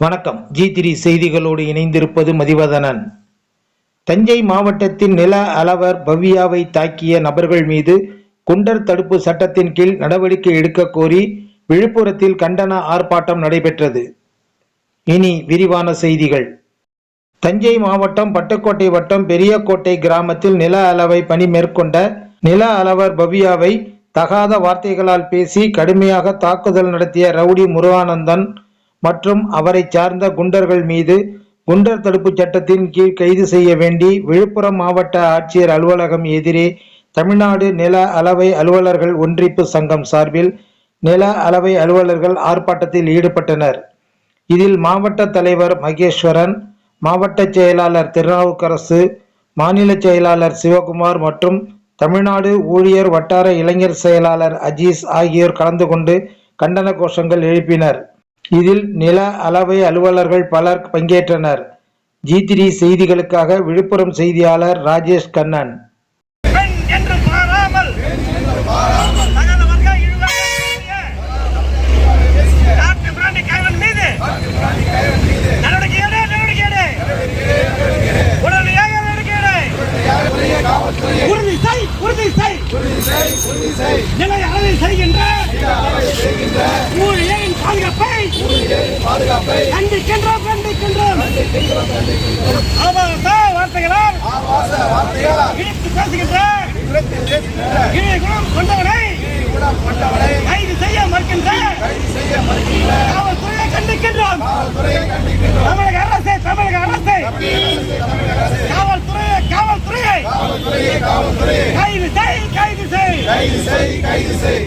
வணக்கம். ஜி திரி செய்திகளோடு இணைந்திருப்பது மதிவதனன். தஞ்சை மாவட்டத்தின் நில அளவர் பவ்யாவை தாக்கிய நபர்கள் மீது குண்டர் தடுப்பு சட்டத்தின் கீழ் நடவடிக்கை எடுக்க கோரி விழுப்புரத்தில் கண்டன ஆர்ப்பாட்டம் நடைபெற்றது. இனி விரிவான செய்திகள். தஞ்சை மாவட்டம் பட்டுக்கோட்டை வட்டம் பெரியக்கோட்டை கிராமத்தில் நில அளவை பணி மேற்கொண்ட நில அளவர் பவ்யாவை தகாத வார்த்தைகளால் பேசி கடுமையாக தாக்குதல் நடத்திய ரவுடி முருகானந்தன் மற்றும் அவரை சார்ந்த குண்டர்கள் மீது குண்டர் தடுப்புச் சட்டத்தின் கீழ் கைது செய்ய வேண்டி விழுப்புரம் மாவட்ட ஆட்சியர் அலுவலகம் எதிரே தமிழ்நாடு நில அளவை அலுவலர்கள் ஒன்றிப்பு சங்கம் சார்பில் நில அளவை அலுவலர்கள் ஆர்ப்பாட்டத்தில் ஈடுபட்டனர். இதில் மாவட்ட தலைவர் மகேஸ்வரன் மாவட்ட செயலாளர் திருநாவுக்கரசு மாநில செயலாளர் சிவகுமார் மற்றும் தமிழ்நாடு ஊழியர் வட்டார இளைஞர் செயலாளர் அஜீஸ் ஆகியோர் கலந்து கொண்டு கண்டன கோஷங்கள் எழுப்பினர். இதில் நில அளவை அலுவலர்கள் பலர் பங்கேற்றனர். ஜி த்ரீ செய்திகளுக்காக விழுப்புரம் செய்தியாளர் ராஜேஷ் கண்ணன். உறுதி செய் உறுதி செய் உறுதி செய், உறுதி செய். நிலை பாதுகாப்பை கண்டிக்கின்றோம் கண்டிக்கின்றோம் ஆபாச வார்த்தைகளால் இடித்து பேசுகின்ற இழிய குணம் கொண்டவனை கைது செய்ய மறுக்கின்ற காவல்துறையை கண்டிக்கின்றோம் தமிழக அரசை தமிழக அரசை காவல்துறையை காவல்துறையை கைது செய் கைது செய்.